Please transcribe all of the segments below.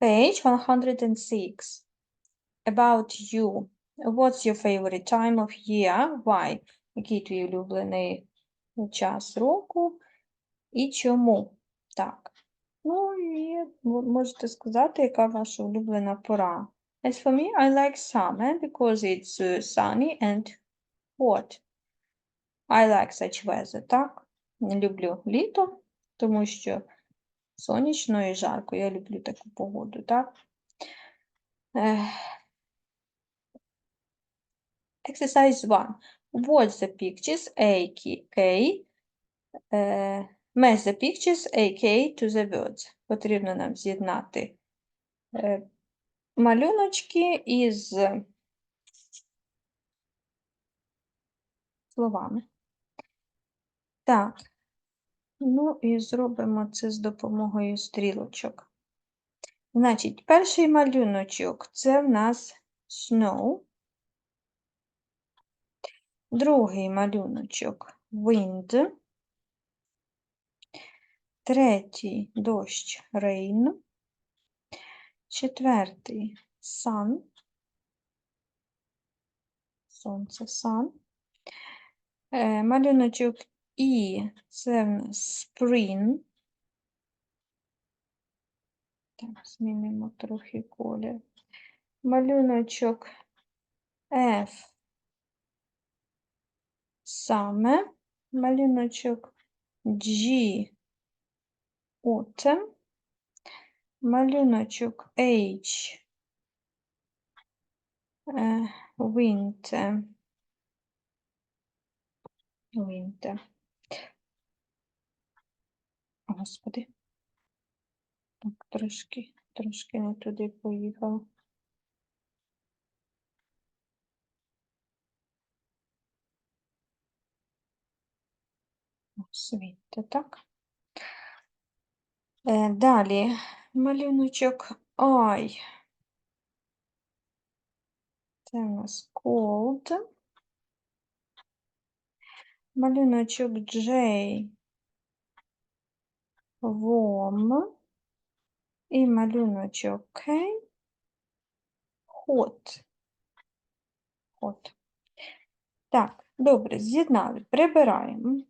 Page 106. About you. What's your favorite time of year? Why? Який твій улюблений час року і чому? Так. Ну і можете сказати, яка ваша улюблена пора. As for me, I like summer because it's uh, sunny and hot. I like such weather, так? Люблю літо, тому що сонячно і жарко. Я люблю таку погоду, так? Exercise 1. Watch the pictures A, K, K, е, match the pictures AK to the words. Потрібно нам з'єднати е, малюночки із словами. Так, ну і зробимо це з допомогою стрілочок. Значить, перший малюночок це в нас snow. Другий малюночок wind. Третій дощ rain. Четвертий sun. Сонце sun. Е, малюночок І це в нас spring. Так, змінимо трохи колір. Малюночок F саме. Малюночок G autumn. Малюночок H е, winter. Winter. Господи. Так, трошки, трошки не туди поїхав. Світе, так? Е, далі малюночок Ой. Це у нас cold. Малюночок J. Warm. І малюночок K. Hot. Hot. Так, добре, з'єднали. Прибираємо.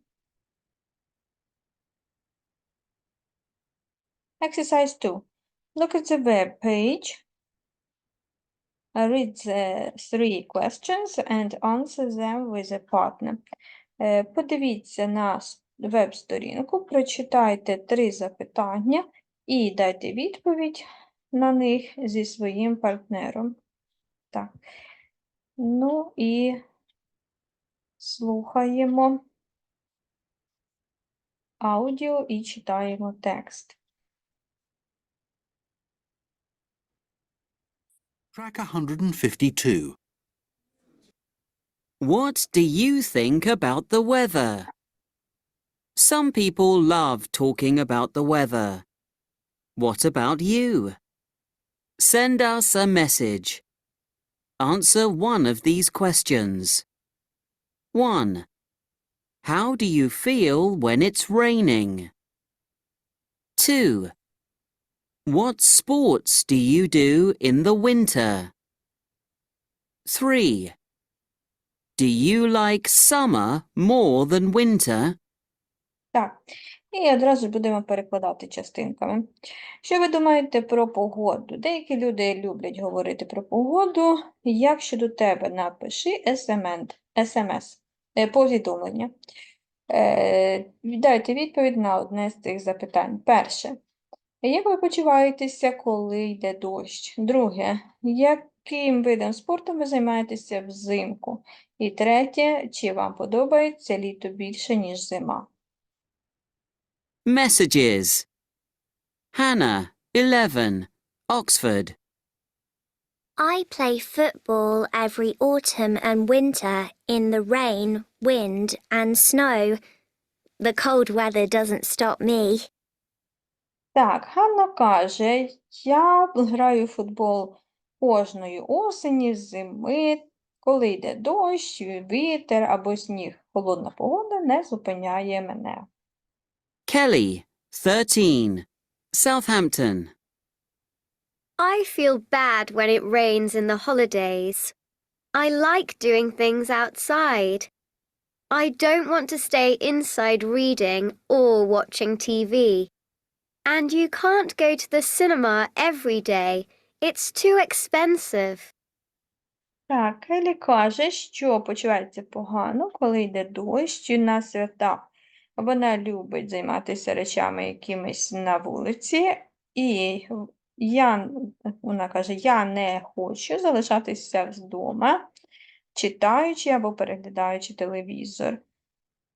Exercise 2. Look at the web page. Uh, Read the three questions and answer them with a partner. Е, Подивіться на веб-сторінку, прочитайте три запитання і дайте відповідь на них зі своїм партнером. Так. Ну і слухаємо аудіо і читаємо текст. Track 152. What do you think about the weather? Some people love talking about the weather. What about you? Send us a message. Answer one of these questions. 1. How do you feel when it's raining? 2. What sports do you do in the winter? 3. Do you like summer more than winter? Так, і одразу будемо перекладати частинками. Що ви думаєте про погоду? Деякі люди люблять говорити про погоду. Як щодо тебе, напиши смс, е, повідомлення. Е, Дайте відповідь на одне з цих запитань. Перше. Як ви почуваєтеся, коли йде дощ? Друге. Яким видом спорту ви займаєтеся взимку? І третє. Чи вам подобається літо більше, ніж зима? Messages. Hannah, 11, Oxford. I play football every autumn and winter in the rain, wind, and snow. The cold weather doesn't stop me. Так, Ганна каже, я граю в футбол кожної осені, зими, коли йде дощ, вітер або сніг. Холодна погода не зупиняє мене. Kelly, 13, Southampton. I feel bad when it rains in the holidays. I like doing things outside. I don't want to stay inside reading or watching TV. And you can't go to the cinema every day. It's too expensive. Так, Елі каже, що почувається погано, коли йде дощ на свята. Вона любить займатися речами якимись на вулиці, і я, вона каже, я не хочу залишатися вдома, читаючи або переглядаючи телевізор.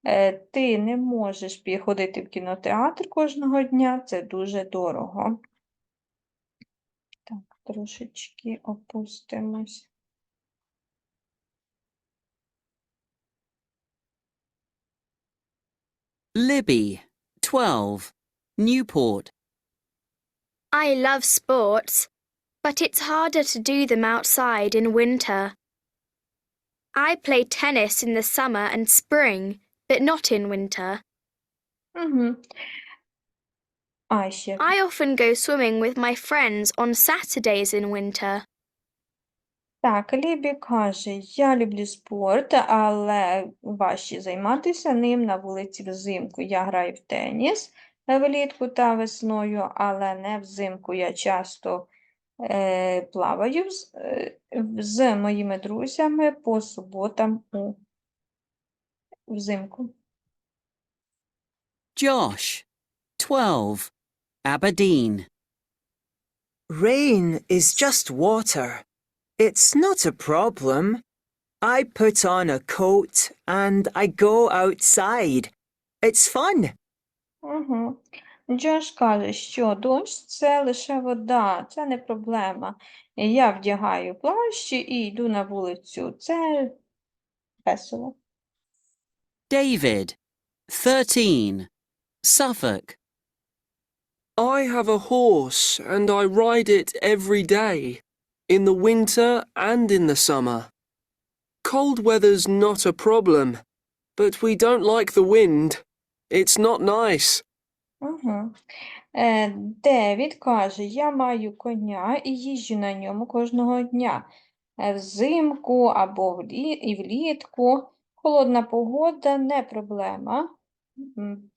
Е, Ти не можеш ходити в кінотеатр кожного дня, це дуже дорого. Так, трошечки опустимось. Libby, 12, Newport. I love sports, but it's harder to do them outside in winter. I play tennis in the summer and spring, but not in winter. Mm-hmm. should. I often go swimming with my friends on Saturdays in winter. Так, Лібі каже, я люблю спорт, але важче займатися ним на вулиці взимку. Я граю в теніс влітку та весною, але не взимку. Я часто е, плаваю з, е, з моїми друзями по суботам у взимку. Josh, 12. Aberdeen. Rain is just water. It's not a problem. I put on a coat and I go outside. It's fun. Угу. Джош каже, що дощ це лише вода, це не проблема. Я вдягаю плащ і йду на вулицю. Це весело. David, 13. Suffolk. I have a horse and I ride it every day, In the winter and in the summer. Cold weather's not a problem, but we don't like the wind. It's not nice. Угу. Е, Девід каже, я маю коня і їжджу на ньому кожного дня. Е, Взимку або влі... і влітку. Холодна погода не проблема,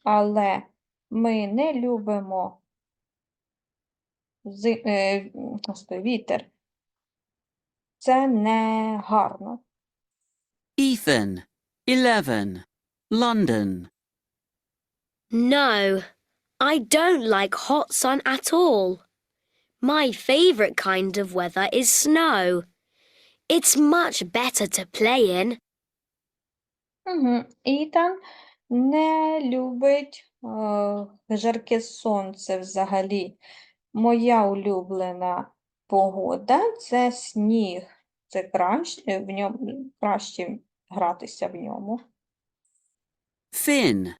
але ми не любимо зи... е, вітер. Це не гарно. Ethan, 11. London. No, I don't like hot sun at all. My favourite kind of weather is snow. It's much better to play in. Угу. Ітан не любить е, жарке сонце взагалі. Моя улюблена погода це сніг. Це краще в ньому краще гратися в ньому. Finn,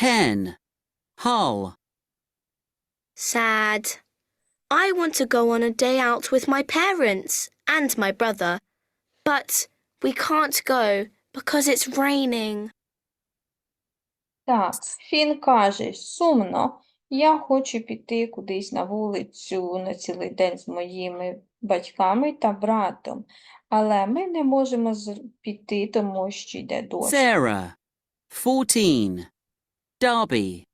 10. Hull. Sad. I want to go on a day out with my parents and my brother, but we can't go because it's raining. Так, Фін каже, сумно. Я хочу піти кудись на вулицю на цілий день з моїми батьками та братом, але ми не можемо з- піти, тому що йде дощ. Sarah, 14. Derby.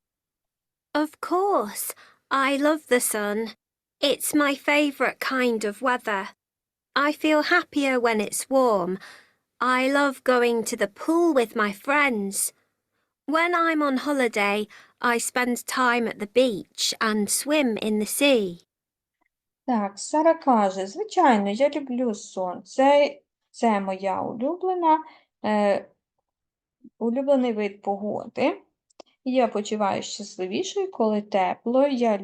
Of course, I love the sun. It's my favourite kind of weather. I feel happier when it's warm. I love going to the pool with my friends. When I'm on holiday, I spend time at the beach and swim in the sea. Так, Сара каже, звичайно, я люблю сон. Це, це моя улюблена, е, улюблений вид погоди. Я почуваю щасливішою, коли тепло. Я,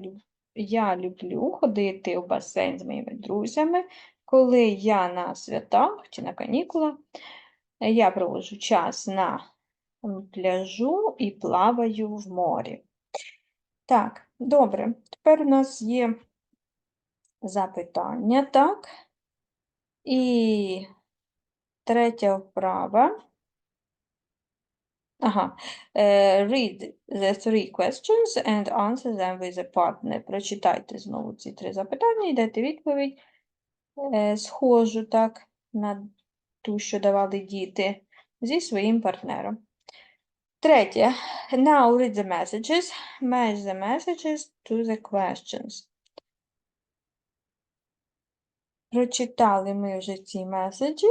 я люблю ходити в басейн з моїми друзями. Коли я на святах чи на канікулах, я проводжу час на пляжу і плаваю в морі. Так, добре. Тепер у нас є запитання, так? І третя вправа. Ага. Е, Read the three questions and answer them with a partner. Прочитайте знову ці три запитання і дайте відповідь е, схожу так на ту, що давали діти зі своїм партнером. Третє. Now read the messages. Match the messages to the questions. Прочитали ми вже ці меседжі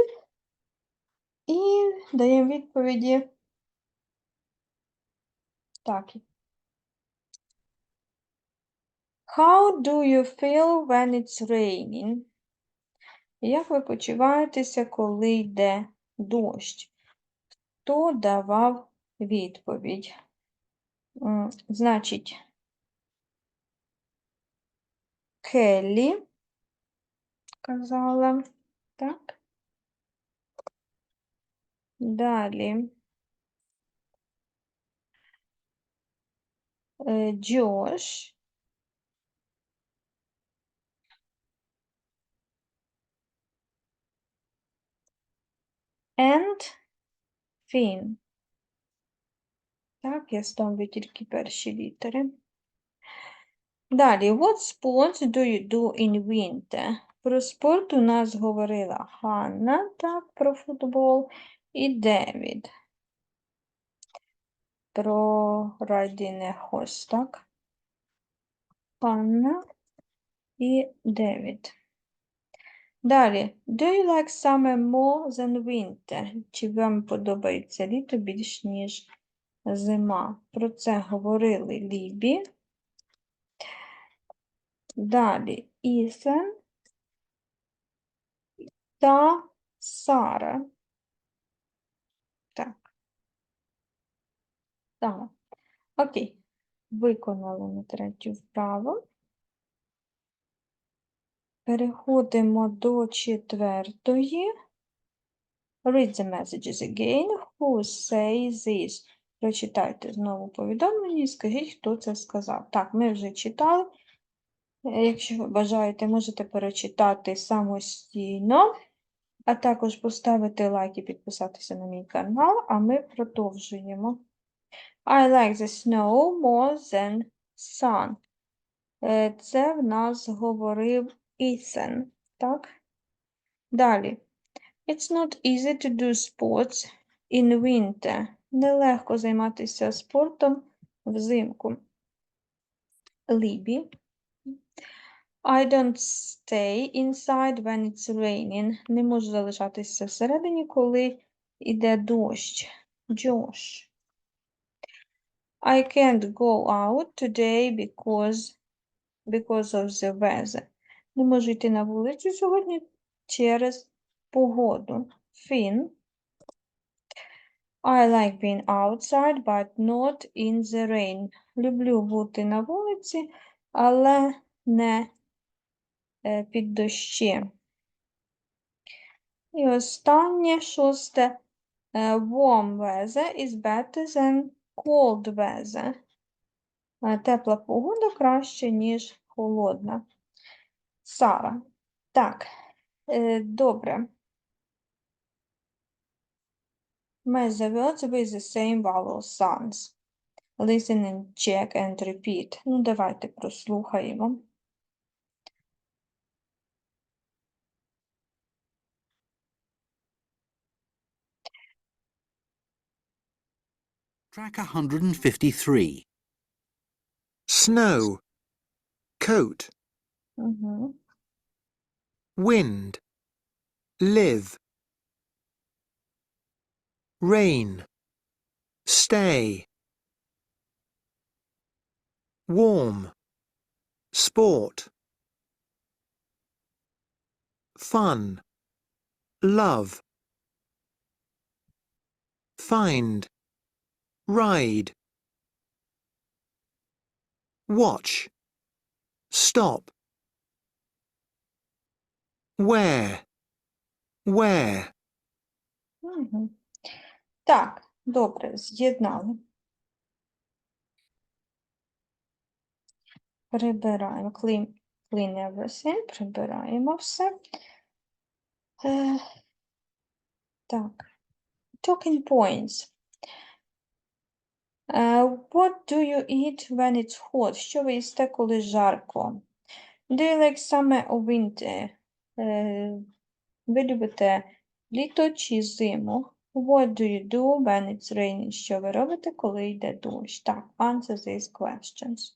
і даємо відповіді. Так. How do you feel when it's raining? Як ви почуваєтеся, коли йде дощ? Хто давав відповідь? Значить, Келлі казала, так? Далі. Е, Джош. And Finn. Так, я ставлю тільки перші літери. Далі, what sports do you do in winter? Про спорт у нас говорила Ханна, так, про футбол, і Девід. Про Riding a Horse, так? Ханна і Девід. Далі, do you like summer more than winter? Чи вам подобається літо більш, ніж зима? Про це говорили Лібі. Далі, Ісен та Сара. Так. Так. Окей. Виконали ми третю вправу. Переходимо до четвертої. Read the messages again. Who says this? Прочитайте знову повідомлення і скажіть, хто це сказав. Так, ми вже читали. Е, Якщо ви бажаєте, можете перечитати самостійно, а також поставити лайк і підписатися на мій канал, а ми продовжуємо. I like the snow more than sun. Е, Це в нас говорив Ethan, так? Далі. It's not easy to do sports in winter. Нелегко займатися спортом взимку. Лібі. I don't stay inside when it's raining. Не можу залишатися всередині, коли йде дощ. Джош. I can't go out today because, because of the weather. Не можу йти на вулицю сьогодні через погоду. Фін. I like being outside, but not in the rain. Люблю бути на вулиці, але не е, під дощем. І останнє, шосте. е, Warm weather is better than cold weather. Е, Тепла погода краще, ніж холодна. Сара. Так, е, добре. Match the words with the same vowel sounds. Listen and check and repeat. Ну, давайте прослухаємо. Track 153. Snow. Coat. Mm -hmm. Wind. Live. Rain. Stay. Warm. Sport. Fun. Love. Find ride, watch, stop, where, where. Угу. Так, добре, з'єднали. Прибираємо clean, clean everything, прибираємо все. Е, так, talking points. Е, What do you eat when it's hot? Що ви їсте, коли жарко? Do you like summer or winter? Е, Ви любите літо чи зиму? What do you do when it's raining? Що ви робите, коли йде дощ? Так, answer these questions.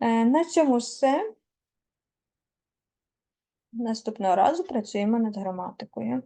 Е, На цьому все. Наступного разу працюємо над граматикою.